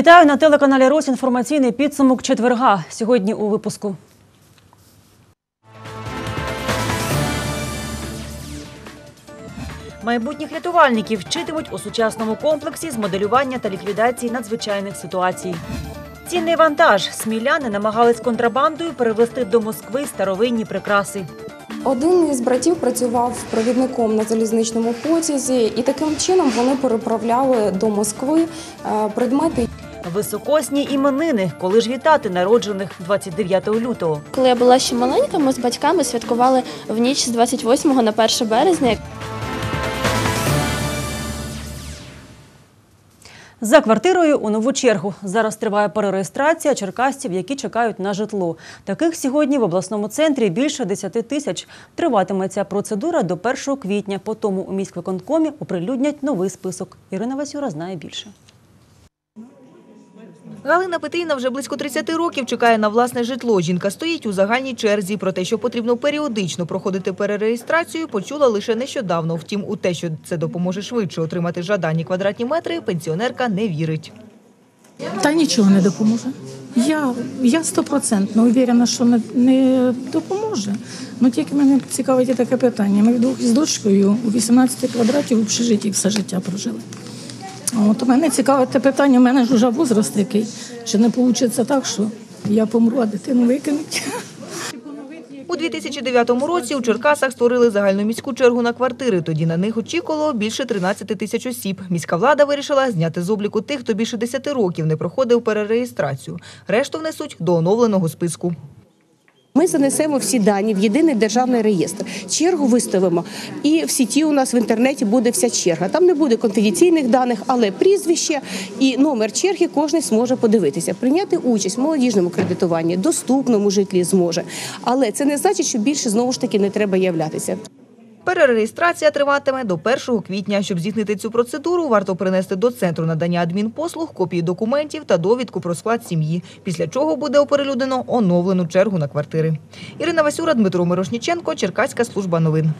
Вітаю на телеканалі Рось. Інформаційний підсумок четверга. Сьогодні у випуску. Майбутніх рятувальників вчитимуть у сучасному комплексі з моделювання та ліквідації надзвичайних ситуацій. Цінний вантаж сміляни намагались контрабандою перевезти до Москви старовинні прикраси. Один із братів працював провідником на залізничному потязі, і таким чином вони переправляли до Москви е, предмети. Високосні іменини, коли ж вітати народжених 29 лютого. Коли я була ще маленька, ми з батьками святкували в ніч з 28 на 1 березня. За квартирою у нову чергу. Зараз триває перереєстрація черкасців, які чекають на житло. Таких сьогодні в обласному центрі більше 10 тисяч. Триватиме ця процедура до 1 квітня. По тому у міськвиконкомі оприлюднять новий список. Ірина Васюра знає більше. Галина Петрівна вже близько 30 років чекає на власне житло. Жінка стоїть у загальній черзі. Про те, що потрібно періодично проходити перереєстрацію, почула лише нещодавно. Втім, у те, що це допоможе швидше отримати жадані квадратні метри, пенсіонерка не вірить. Та нічого не допоможе. Я, стопроцентно уверена, що не, не допоможе. Ну тільки мене цікавить таке питання. Ми вдвох із дочкою у 18 квадратів в общежитті все життя прожили. От мене цікавить те питання, у мене ж вже возраст який. Чи не вийде так, що я помру, а дитину викинуть? У 2009 році у Черкасах створили загальноміську чергу на квартири. Тоді на них очікувало більше 13 тисяч осіб. Міська влада вирішила зняти з обліку тих, хто більше 10 років не проходив перереєстрацію. Решту внесуть до оновленого списку. Ми занесемо всі дані в єдиний державний реєстр. Чергу виставимо. І в сіті у нас в інтернеті буде вся черга. Там не буде конфіденційних даних, але прізвище і номер черги кожен зможе подивитися, прийняти участь в молодіжному кредитуванні, доступному житлі зможе. Але це не значить, що більше знову ж таки не треба являтися. Перереєстрація триватиме до 1 квітня. Щоб здійснити цю процедуру, варто принести до центру надання адмінпослуг копії документів та довідку про склад сім'ї, після чого буде оприлюднено оновлену чергу на квартири. Ірина Васюра, Дмитро Мирошніченко, Черкаська служба новин.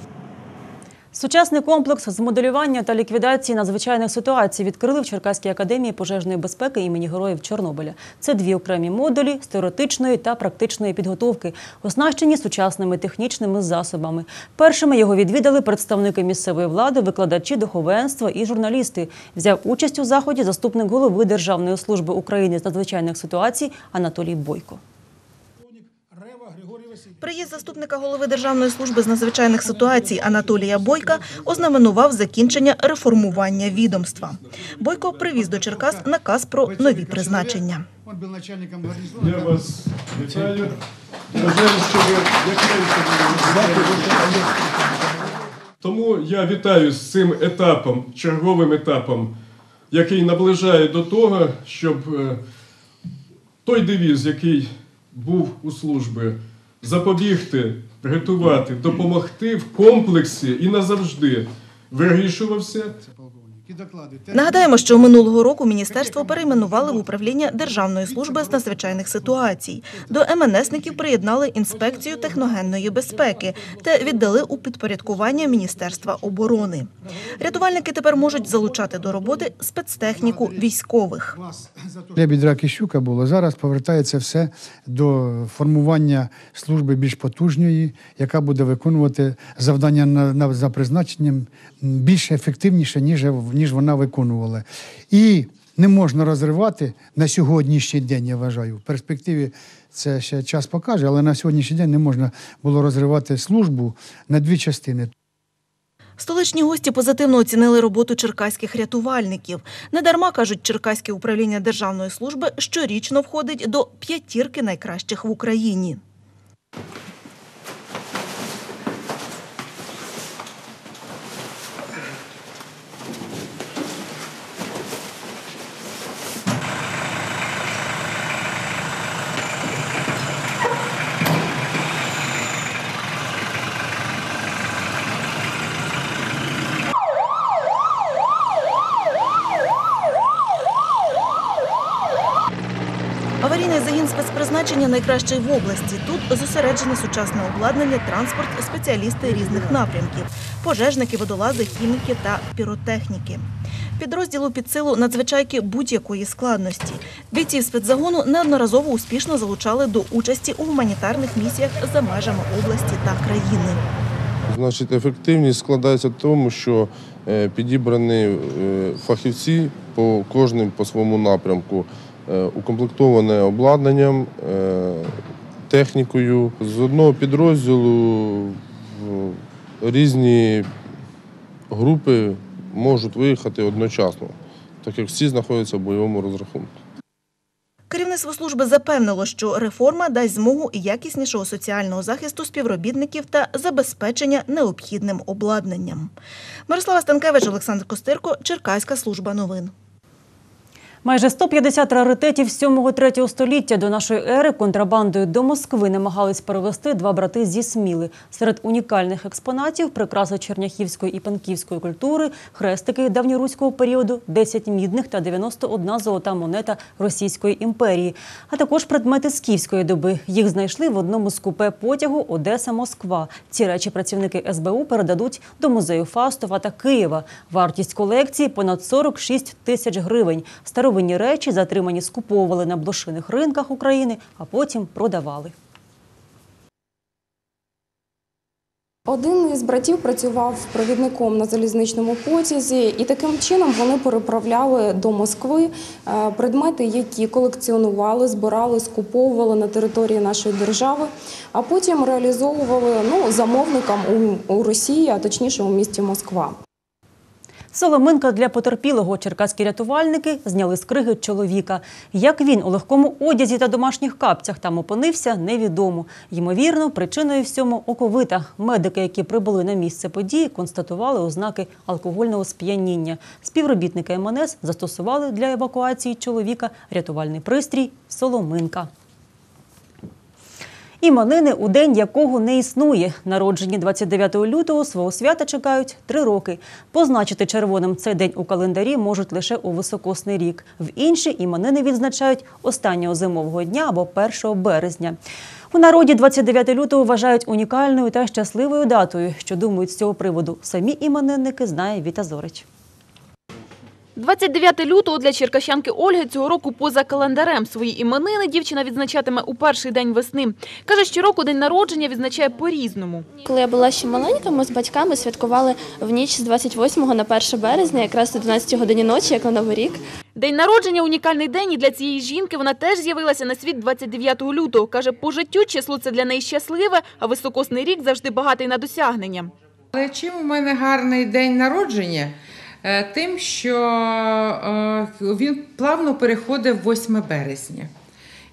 Сучасний комплекс з моделювання та ліквідації надзвичайних ситуацій відкрили в Черкаській академії пожежної безпеки імені Героїв Чорнобиля. Це дві окремі модулі з теоретичної та практичної підготовки, оснащені сучасними технічними засобами. Першими його відвідали представники місцевої влади, викладачі духовенства і журналісти. Взяв участь у заході заступник голови Державної служби України з надзвичайних ситуацій Анатолій Бойко. Приїзд заступника голови Державної служби з надзвичайних ситуацій Анатолія Бойка ознаменував закінчення реформування відомства. Бойко привіз до Черкас наказ про нові призначення. Я вас вітаю. Що ви Тому я вітаю з цим етапом, черговим етапом, який наближає до того, щоб е, той девіз, який був у службі, запобігти, рятувати, допомогти в комплексі і назавжди вирішувався. Нагадаємо, що минулого року міністерство перейменували в управління Державної служби з надзвичайних ситуацій. До МНСників приєднали інспекцію техногенної безпеки та віддали у підпорядкування Міністерства оборони. Рятувальники тепер можуть залучати до роботи спецтехніку військових. Лебідь, рак і щука було. Зараз повертається все до формування служби більш потужної, яка буде виконувати завдання на, на, за призначенням більш ефективніше, ніж, ніж вона виконувала. І не можна розривати на сьогоднішній день, я вважаю. В перспективі це ще час покаже, але на сьогоднішній день не можна було розривати службу на дві частини. Столичні гості позитивно оцінили роботу черкаських рятувальників. Недарма кажуть, Черкаське управління Державної служби щорічно входить до п'ятірки найкращих в Україні. Спецпризначення найкращий в області. Тут зосереджене сучасне обладнання, транспорт, спеціалісти різних напрямків, пожежники, водолази, хіміки та піротехніки. Підрозділу під силу надзвичайки будь-якої складності. Бійців спецзагону неодноразово успішно залучали до участі у гуманітарних місіях за межами області та країни. Значить, ефективність складається в тому, що е, підібрані е, фахівці по кожним по своєму напрямку, укомплектоване обладнанням, е, технікою. З одного підрозділу різні групи можуть виїхати одночасно, так як всі знаходяться в бойовому розрахунку. Керівництво служби запевнило, що реформа дасть змогу якіснішого соціального захисту співробітників та забезпечення необхідним обладнанням. Мирослава Станкевич, Олександр Костирко, Черкаська служба новин. Майже 150 раритетів 7-3 століття до нашої ери контрабандою до Москви намагались перевезти два брати зі Сміли. Серед унікальних експонатів прикраси черняхівської і панківської культури, хрестики давньоруського періоду, 10 мідних та 91 золота монета Російської імперії, а також предмети скіфської доби. Їх знайшли в одному з купе потягу Одеса-Москва. Ці речі працівники СБУ передадуть до музею Фастова та Києва. Вартість колекції понад 46 тисяч гривень. Старовинні речі затримані скуповували на блошиних ринках України, а потім продавали. Один із братів працював провідником на залізничному потязі, і таким чином вони переправляли до Москви е, предмети, які колекціонували, збирали, скуповували на території нашої держави, а потім реалізовували ну, замовникам у, у Росії, а точніше у місті Москва. Соломинка для потерпілого черкаські рятувальники зняли з криги чоловіка. Як він у легкому одязі та домашніх капцях там опинився, невідомо. Ймовірно, причиною всьому оковита. Медики, які прибули на місце події, констатували ознаки алкогольного сп'яніння. Співробітники МНС застосували для евакуації чоловіка рятувальний пристрій Соломинка. Іменини, у день якого не існує. Народжені 29 лютого свого свята чекають три роки. Позначити червоним цей день у календарі можуть лише у високосний рік. В інші іменини відзначають останнього зимового дня або 1 березня. У народі 29 лютого вважають унікальною та щасливою датою. Що думають з цього приводу самі іменинники, знає Віта Зорич. 29 лютого для черкащанки Ольги цього року поза календарем. Свої іменини дівчина відзначатиме у перший день весни. Каже, щороку день народження відзначає по-різному. Коли я була ще маленька, ми з батьками святкували в ніч з 28 на 1 березня, якраз о 12 годині ночі, як на Новий рік. День народження – унікальний день, і для цієї жінки вона теж з'явилася на світ 29 лютого. Каже, по життю число це для неї щасливе, а високосний рік завжди багатий на досягнення. Але чим у мене гарний день народження? Е, Тим, що е, він плавно переходив 8 березня.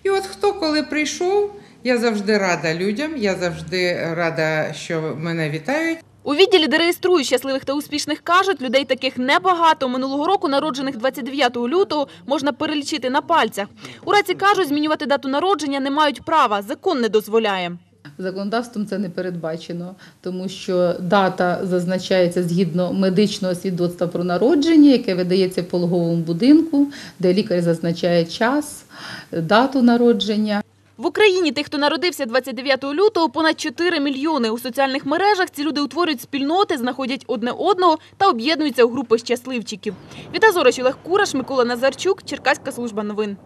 І от хто коли прийшов, я завжди рада людям, я завжди рада, що мене вітають. У відділі, де реєструють щасливих та успішних, кажуть, людей таких небагато. Минулого року народжених 29 лютого можна перелічити на пальцях. У раці кажуть, змінювати дату народження не мають права, закон не дозволяє. Законодавством це не передбачено, тому що дата зазначається згідно медичного свідоцтва про народження, яке видається в пологовому будинку, де лікар зазначає час, дату народження. В Україні тих, хто народився 29 лютого, понад 4 мільйони. У соціальних мережах ці люди утворюють спільноти, знаходять одне одного та об'єднуються у групи щасливчиків. Віта Зорич, Олег Кураш, Микола Назарчук, Черкаська служба новин.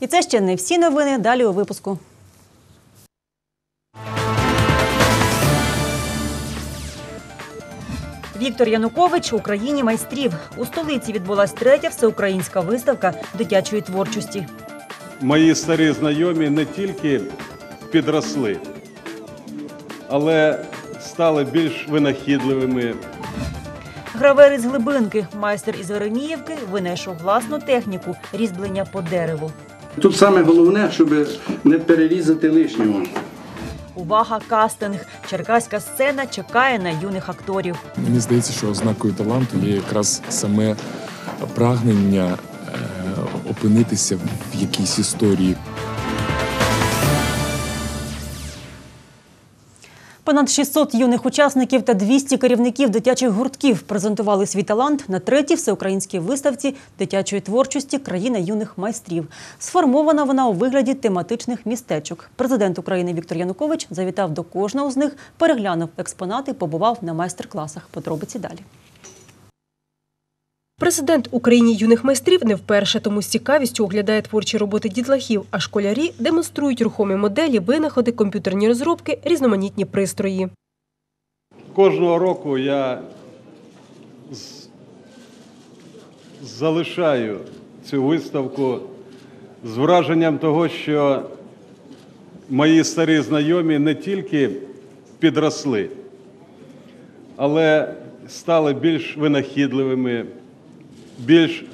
І це ще не всі новини. Далі у випуску. Віктор Янукович у країні майстрів. У столиці відбулась третя всеукраїнська виставка дитячої творчості. Мої старі знайомі не тільки підросли, але стали більш винахідливими. Гравер із глибинки, майстер із Вереміївки, винайшов власну техніку різьблення по дереву. Тут саме головне, щоб не перерізати лишнього. Увага, кастинг! Черкаська сцена чекає на юних акторів. Мені здається, що ознакою таланту є якраз саме прагнення е, опинитися в якійсь історії. Понад 600 юних учасників та 200 керівників дитячих гуртків презентували свій талант на третій всеукраїнській виставці дитячої творчості Країна юних майстрів. Сформована вона у вигляді тематичних містечок. Президент України Віктор Янукович завітав до кожного з них, переглянув експонати, побував на майстер-класах. Подробиці далі. Президент Україні юних майстрів не вперше, тому з цікавістю оглядає творчі роботи дітлахів, а школярі демонструють рухомі моделі, винаходи, комп'ютерні розробки, різноманітні пристрої. Кожного року я залишаю цю виставку з враженням того, що мої старі знайомі не тільки підросли, але стали більш винахідливими, більш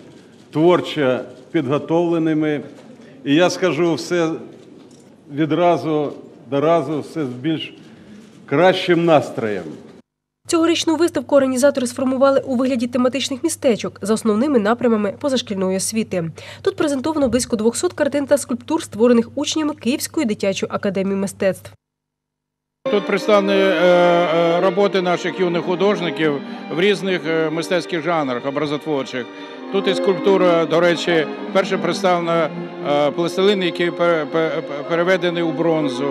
творчо підготовленими. І я скажу все відразу до разу, все з більш кращим настроєм. Цьогорічну виставку організатори сформували у вигляді тематичних містечок за основними напрямами позашкільної освіти. Тут презентовано близько 200 картин та скульптур, створених учнями Київської дитячої академії мистецтв. Тут представлені е, роботи наших юних художників в різних е, мистецьких жанрах образотворчих. Тут і скульптура, до речі, перше представлено е, пластилин, який пере- пере- переведений у бронзу.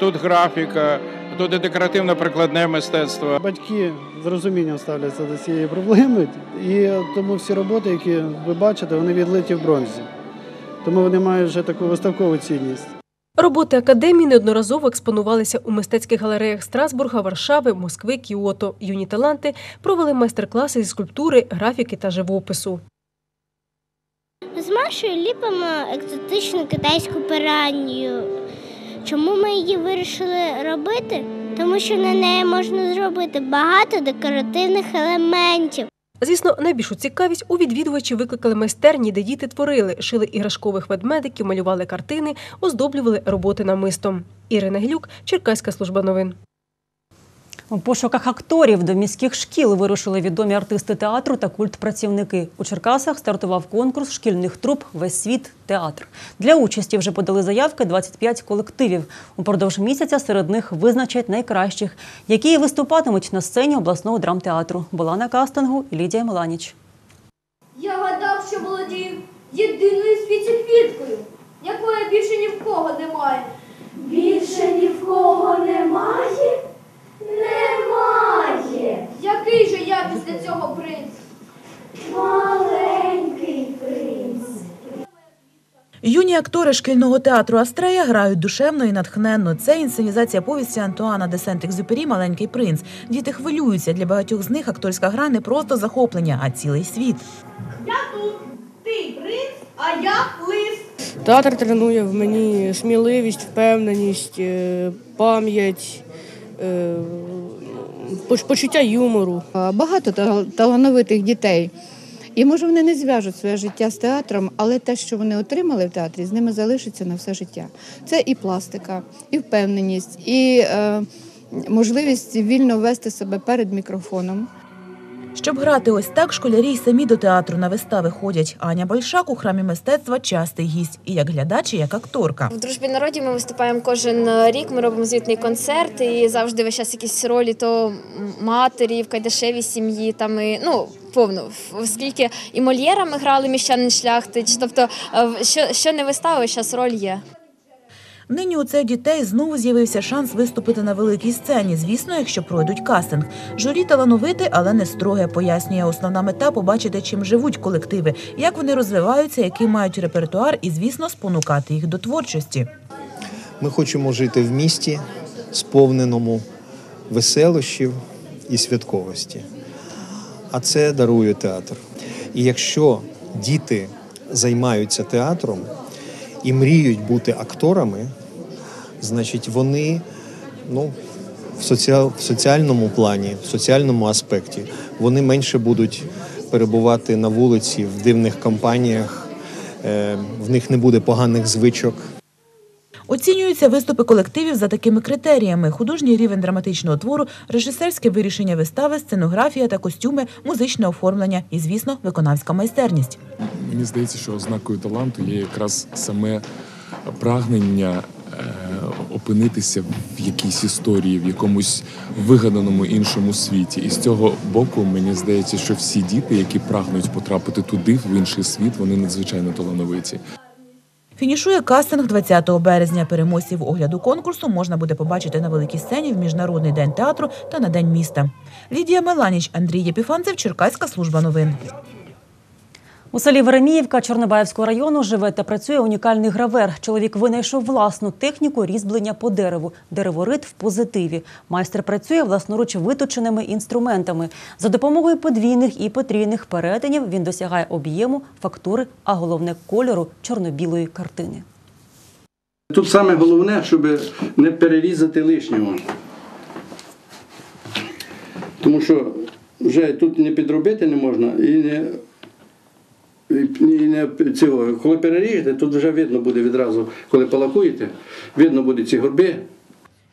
Тут графіка, тут і декоративно-прикладне мистецтво. Батьки з розумінням ставляться до цієї проблеми, і тому всі роботи, які ви бачите, вони відлиті в бронзі. Тому вони мають вже таку виставкову цінність. Роботи академії неодноразово експонувалися у мистецьких галереях Страсбурга, Варшави, Москви, Кіото. Юні таланти провели майстер-класи зі скульптури, графіки та живопису. З Машою ліпимо екзотичну китайську пиранію. Чому ми її вирішили робити? Тому що на неї можна зробити багато декоративних елементів. Звісно, найбільшу цікавість у відвідувачі викликали майстерні, де діти творили, шили іграшкових ведмедиків, малювали картини, оздоблювали роботи намистом. Ірина Глюк, Черкаська служба новин. У пошуках акторів до міських шкіл вирушили відомі артисти театру та культпрацівники. У Черкасах стартував конкурс шкільних труп Весь світ театр. Для участі вже подали заявки 25 колективів. Упродовж місяця серед них визначать найкращих, які виступатимуть на сцені обласного драмтеатру. Була на кастингу Лідія Меланіч. Я гадав, що володію єдиною в світі квіткою, якої більше ні в кого немає. Більше ні в кого немає? Немає. Який же я після цього принц? Маленький принц. Юні актори шкільного театру Астрея грають душевно і натхненно. Це інсценізація повісті Антуана де Сент-Екзюпері «Маленький принц». Діти хвилюються. Для багатьох з них акторська гра не просто захоплення, а цілий світ. Я тут. Ти принц, а я лис. Театр тренує в мені сміливість, впевненість, е, пам'ять, почуття юмору. Багато талановитих дітей. І може вони не зв'яжуть своє життя з театром, але те, що вони отримали в театрі, з ними залишиться на все життя. Це і пластика, і впевненість, і е, можливість вільно вести себе перед мікрофоном. Щоб грати ось так, школярі й самі до театру на вистави ходять. Аня Большак у храмі мистецтва частий гість і як глядач, і як акторка. В дружбі народів ми виступаємо кожен рік. Ми робимо звітний концерт, і завжди весь час якісь ролі то матері в кайдашевій сім'ї. Там і ну повно оскільки і Мольєра ми грали міщанин шляхтич. Тобто, е, що, що не вистава, зараз роль є. Нині у цих дітей знову з'явився шанс виступити на великій сцені. Звісно, якщо пройдуть кастинг. Журі талановите, але не строге, пояснює основна мета побачити, чим живуть колективи, як вони розвиваються, який мають репертуар, і звісно, спонукати їх до творчості. Ми хочемо жити в місті, сповненому веселощів і святковості. А це дарує театр. І якщо діти займаються театром і мріють бути акторами, значить вони ну, в, соціал, в соціальному плані, в соціальному аспекті, вони менше будуть перебувати на вулиці в дивних компаніях, е, в них не буде поганих звичок. Оцінюються виступи колективів за такими критеріями: художній рівень драматичного твору, режисерське вирішення вистави, сценографія та костюми, музичне оформлення і, звісно, виконавська майстерність. Мені здається, що ознакою таланту є якраз саме прагнення опинитися в якійсь історії, в якомусь вигаданому іншому світі. І з цього боку мені здається, що всі діти, які прагнуть потрапити туди, в інший світ, вони надзвичайно талановиті. Фінішує кастинг 20 березня. Переможців огляду конкурсу можна буде побачити на великій сцені в Міжнародний день театру та на День міста. Лідія Меланіч, Андрій Єпіфанцев, Черкаська служба новин. У селі Вереміївка Чорнобаївського району живе та працює унікальний гравер. Чоловік винайшов власну техніку різьблення по дереву – дереворит в позитиві. Майстер працює власноруч виточеними інструментами. За допомогою подвійних і потрійних перетинів він досягає об'єму, фактури, а головне – кольору чорно-білої картини. Тут саме головне, щоб не перерізати лишнього. Тому що вже тут не підробити не можна і не, не цього. Коли переріжете, тут вже видно буде відразу, коли палакуєте, видно буде ці горби.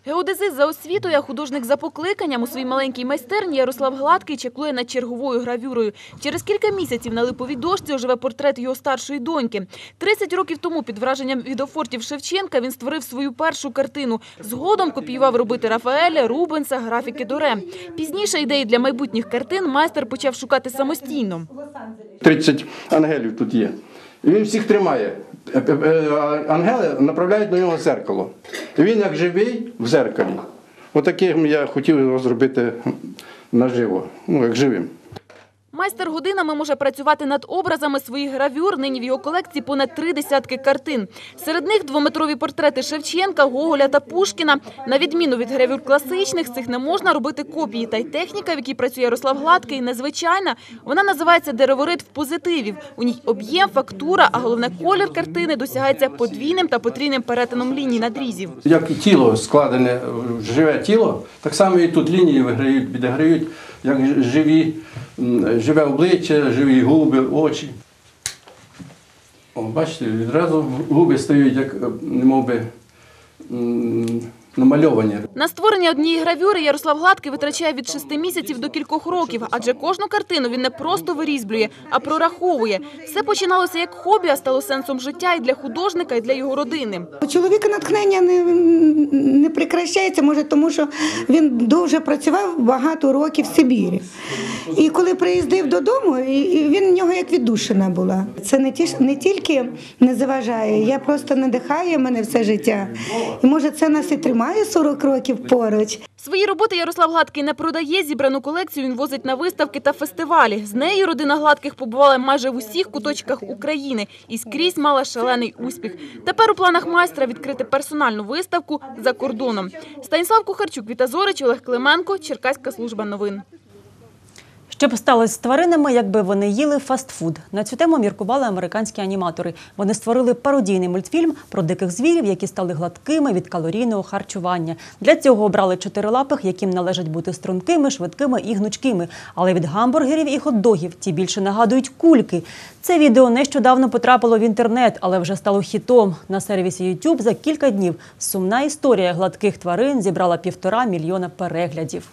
Геодезист за освітою, а художник за покликанням у своїй маленькій майстерні Ярослав Гладкий чеклує над черговою гравюрою. Через кілька місяців на липовій дошці оживе портрет його старшої доньки. 30 років тому під враженням від офортів Шевченка він створив свою першу картину. Згодом копіював робити Рафаеля, Рубенса, графіки Доре. Пізніше ідеї для майбутніх картин майстер почав шукати самостійно. 30 ангелів тут є. Він всіх тримає. Е, е, е, Ангели направляють на нього зеркало. І він як живий в зеркалі. Отаким я хотів його зробити наживо, ну як живим. Майстер годинами може працювати над образами своїх гравюр. Нині в його колекції понад три десятки картин. Серед них двометрові портрети Шевченка, Гоголя та Пушкіна. На відміну від гравюр класичних, цих не можна робити копії. Та й техніка, в якій працює Ярослав Гладкий, незвичайна. Вона називається дереворит в позитивів. У ній об'єм, фактура, а головне колір картини досягається подвійним та потрійним перетином ліній надрізів. Як і тіло складене живе тіло, так само і тут лінії виграють, відіграють, як живі, живе обличчя, живі губи, очі. О, бачите, відразу губи стають як е, немов би, намальовані. На створення однієї гравюри Ярослав Гладкий витрачає від шести місяців до кількох років, адже кожну картину він не просто вирізблює, а прораховує. Все починалося як хобі, а стало сенсом життя і для художника, і для його родини. У чоловіка натхнення не, не прикращається, може, тому що він дуже працював багато років в Сибірі. І коли приїздив додому, і- він в нього як віддушина була. Це не, ті, ж- не тільки не заважає, я просто надихає мене все життя. І може це нас і тримає 40 років поруч. Свої роботи Ярослав Гладкий не продає. Зібрану колекцію він возить на виставки та фестивалі. З нею родина Гладких побувала майже в усіх куточках України і скрізь мала шалений успіх. Тепер у планах майстра відкрити персональну виставку за кордоном. Станіслав Кухарчук, Віта Зорич, Олег Клименко, Черкаська служба новин. Що б сталося з тваринами, якби вони їли фастфуд? На цю тему міркували американські аніматори. Вони створили пародійний мультфільм про диких звірів, які стали гладкими від калорійного харчування. Для цього обрали чотирилапих, яким належать бути стрункими, швидкими і гнучкими. Але від гамбургерів і хот-догів ті більше нагадують кульки. Це відео нещодавно потрапило в інтернет, але вже стало хітом. На сервісі YouTube за кілька днів сумна історія гладких тварин зібрала півтора мільйона переглядів.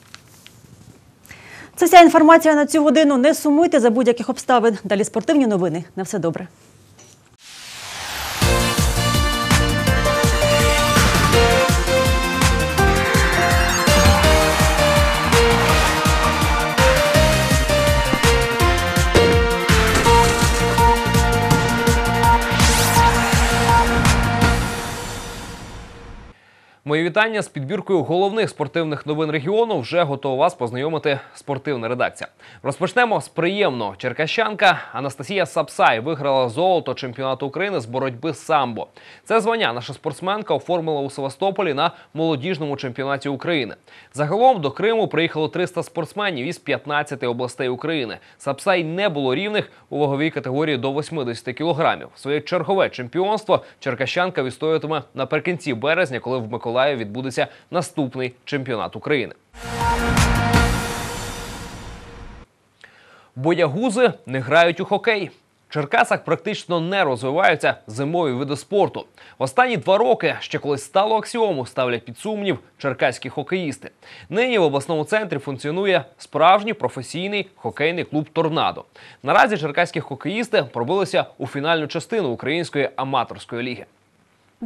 Це вся інформація на цю годину. Не сумуйте за будь-яких обставин. Далі спортивні новини. На все добре. Мої вітання з підбіркою головних спортивних новин регіону. Вже готова вас познайомити спортивна редакція. Розпочнемо з приємного. Черкащанка Анастасія Сапсай виграла золото чемпіонату України з боротьби самбо. Це звання наша спортсменка оформила у Севастополі на молодіжному чемпіонаті України. Загалом до Криму приїхало 300 спортсменів із 15 областей України. Сапсай не було рівних у ваговій категорії до 80 кілограмів. Своє чергове чемпіонство черкащанка відстоюватиме наприкінці березня, коли в Миколаєві відбудеться наступний чемпіонат України. Боягузи не грають у хокей. В Черкасах практично не розвиваються зимові види спорту. Останні два роки ще колись стало аксіому, ставлять під сумнів черкаські хокеїсти. Нині в обласному центрі функціонує справжній професійний хокейний клуб Торнадо. Наразі черкаські хокеїсти пробилися у фінальну частину української аматорської ліги.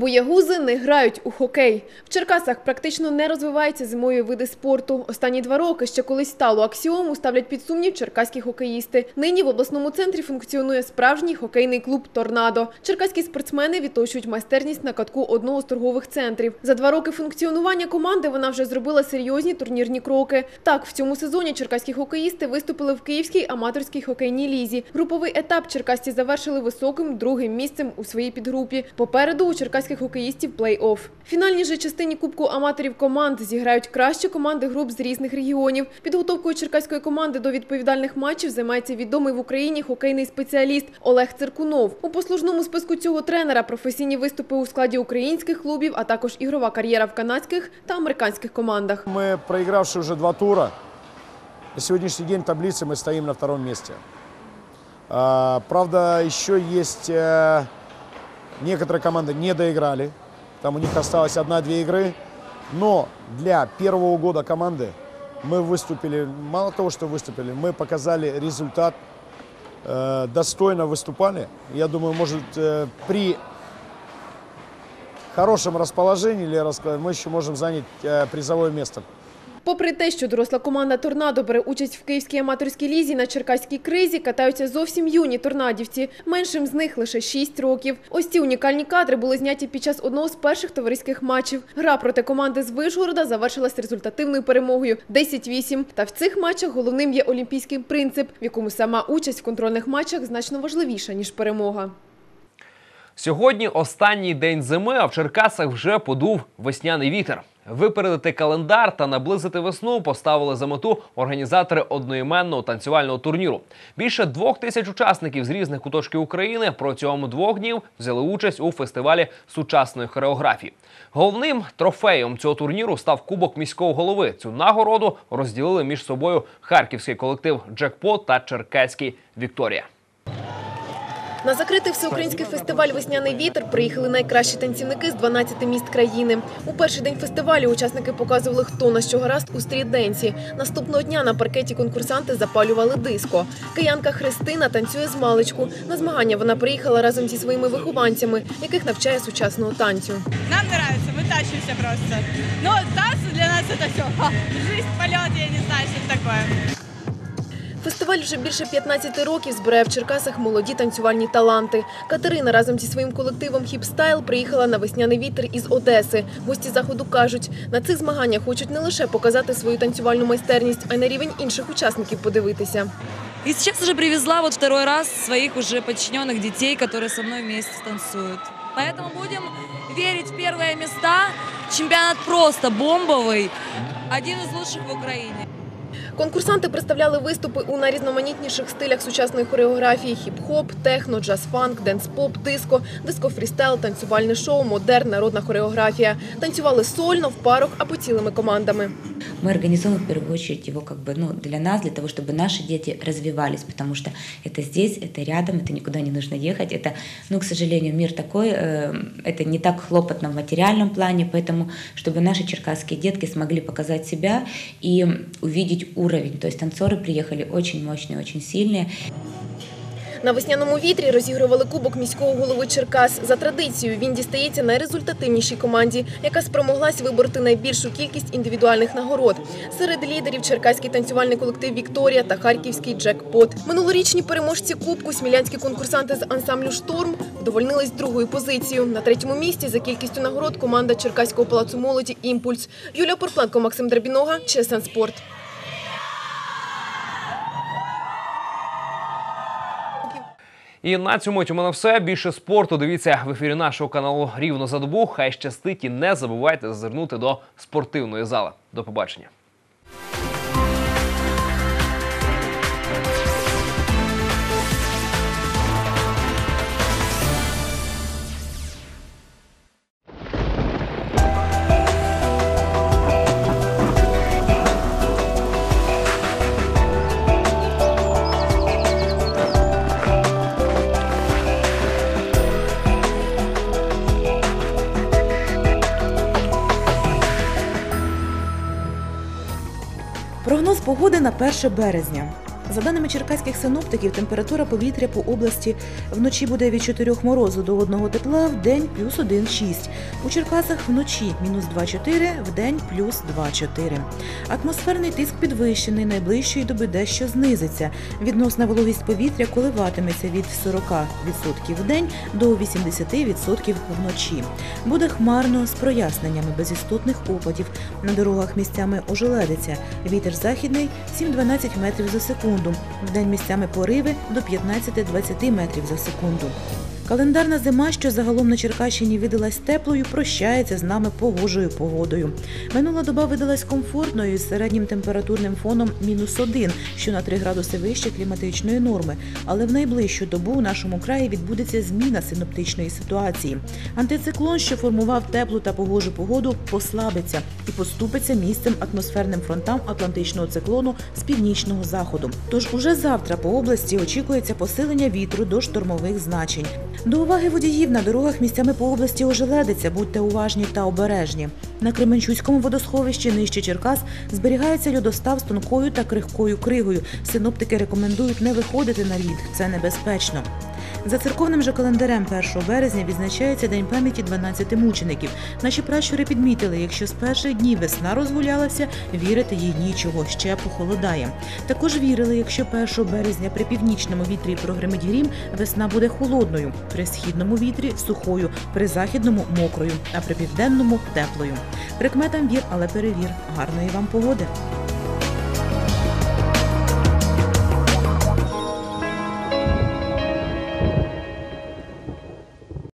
Боягузи не грають у хокей. В Черкасах практично не розвиваються зимові види спорту. Останні два роки ще колись стало аксіому ставлять під сумнів черкаські хокеїсти. Нині в обласному центрі функціонує справжній хокейний клуб Торнадо. Черкаські спортсмени відточують майстерність на катку одного з торгових центрів. За два роки функціонування команди вона вже зробила серйозні турнірні кроки. Так, в цьому сезоні черкаські хокеїсти виступили в Київській аматорській хокейній лізі. Груповий етап черкасці завершили високим другим місцем у своїй підгрупі. Попереду у черкаських хокеїстів плей-офф. В фінальній же частині Кубку аматорів команд зіграють кращі команди груп з різних регіонів. Підготовкою черкаської команди до відповідальних матчів займається відомий в Україні хокейний спеціаліст Олег Циркунов. У послужному списку цього тренера професійні виступи у складі українських клубів, а також ігрова кар'єра в канадських та американських командах. Мы, проигравши уже два тура, на сегодняшний день в таблице мы стоим на втором месте. А, Правда, еще есть э, некоторые команды не доиграли. Там у них осталось одна-две игры. Но для первого года команды мы выступили, мало того, что выступили, мы показали результат, э, достойно выступали. Я думаю, может, э, при хорошем расположении или мы еще можем занять э, призовое место. Попри те, що доросла команда «Торнадо» бере участь в Київській аматорській лізі на Черкаській кризі, катаються зовсім юні торнадівці. Меншим з них лише 6 років. Ось ці унікальні кадри були зняті під час одного з перших товариських матчів. Гра проти команди з Вишгорода завершилась результативною перемогою – 10-8. Та в цих матчах головним є олімпійський принцип, в якому сама участь в контрольних матчах значно важливіша, ніж перемога. Сьогодні останній день зими, а в Черкасах вже подув весняний вітер. Випередити календар та наблизити весну поставили за мету організатори одноіменного танцювального турніру. Більше двох тисяч учасників з різних куточків України протягом двох днів взяли участь у фестивалі сучасної хореографії. Головним трофеєм цього турніру став кубок міського голови. Цю нагороду розділили між собою харківський колектив Джекпот та черкаський Вікторія. На закритий всеукраїнський фестиваль Весняний вітер приїхали найкращі танцівники з 12 міст країни. У перший день фестивалю учасники показували, хто на що гаразд у стріт-денсі. Наступного дня на паркеті конкурсанти запалювали диско. Киянка Христина танцює з маличку. На змагання вона приїхала разом зі своїми вихованцями, яких навчає сучасного танцю. Нам нравится, мы тащимся просто. Но танцы для нас это все. Жизнь, полет, я не знаю, что это такое. Фестиваль вже більше 15 років збирає в Черкасах молоді танцювальні таланти. Катерина разом зі своїм колективом «Хіпстайл» приїхала на весняний вітер із Одеси. Гості заходу кажуть, на цих змаганнях хочуть не лише показати свою танцювальну майстерність, а й на рівень інших учасників подивитися. И сейчас уже привезла вот второй раз своих уже подчиненных детей, которые со мной вместе танцуют. Поэтому будем верить в первые места. Чемпионат просто бомбовый. Один из лучших в Украине. Конкурсанти представляли виступи у найрізноманітніших стилях сучасної хореографії: хіп-хоп, техно, джаз-фанк, денс-поп, диско, диско-фрістайл, танцювальне шоу, модерн, народна хореографія. Танцювали сольно, в парах або цілими командами. Мы организуем в первую очередь его как бы, ну, для нас, для того, чтобы наши дети развивались, потому что это здесь, это рядом, это никуда не нужно ехать. Это, ну, к сожалению, мир такой, э, это не так хлопотно в материальном плане, поэтому, чтобы наши черкасские детки смогли показать себя и увидеть уровень. То есть танцоры приехали очень мощные, очень сильные. На весняному вітрі розігрували кубок міського голови Черкас. За традицією він дістається найрезультативнішій команді, яка спромоглась вибороти найбільшу кількість індивідуальних нагород. Серед лідерів черкаський танцювальний колектив Вікторія та харківський джекпот. Минулорічні переможці кубку смілянські конкурсанти з ансамблю Шторм вдовольнились другою позицією. На третьому місці за кількістю нагород команда Черкаського палацу молоді Імпульс. Юлія Порпленко, Максим Драбінога, Чесен Спорт. І на цьому у мене все. Більше спорту дивіться в ефірі нашого каналу рівно за добу. Хай щастить і не забувайте зазирнути до спортивної зали. До побачення. На 1 березня. За даними черкаських синоптиків, температура повітря по області вночі буде від 4 морозу до 1 тепла, в день плюс 1,6. У Черкасах вночі мінус 2,4, в день плюс 2,4. Атмосферний тиск підвищений, найближчої доби дещо знизиться. Відносна вологість повітря коливатиметься від 40% в день до 80% вночі. Буде хмарно з проясненнями без істотних опадів. На дорогах місцями ожеледиться. Вітер західний 7-12 метрів за секунду. Вдень місцями пориви до 15-20 метрів за секунду. Календарна зима, що загалом на Черкащині видалась теплою, прощається з нами погожою погодою. Минула доба видалась комфортною з середнім температурним фоном мінус один, що на 3 градуси вище кліматичної норми. Але в найближчу добу у нашому краї відбудеться зміна синоптичної ситуації. Антициклон, що формував теплу та погожу погоду, послабиться і поступиться місцем атмосферним фронтам Атлантичного циклону з північного заходу. Тож уже завтра по області очікується посилення вітру до штормових значень. До уваги водіїв на дорогах місцями по області ожеледиться, будьте уважні та обережні. На Кременчуцькому водосховищі нижче Черкас зберігається льодостав з тонкою та крихкою кригою. Синоптики рекомендують не виходити на лід, це небезпечно. За церковним же календарем 1 березня відзначається День пам'яті 12 мучеників. Наші пращури підмітили, якщо з перших днів весна розгулялася, вірити їй нічого, ще похолодає. Також вірили, якщо 1 березня при північному вітрі прогримить грім, весна буде холодною, при східному вітрі сухою, при західному мокрою, а при південному теплою. Прикметам вір, але перевір. Гарної вам погоди!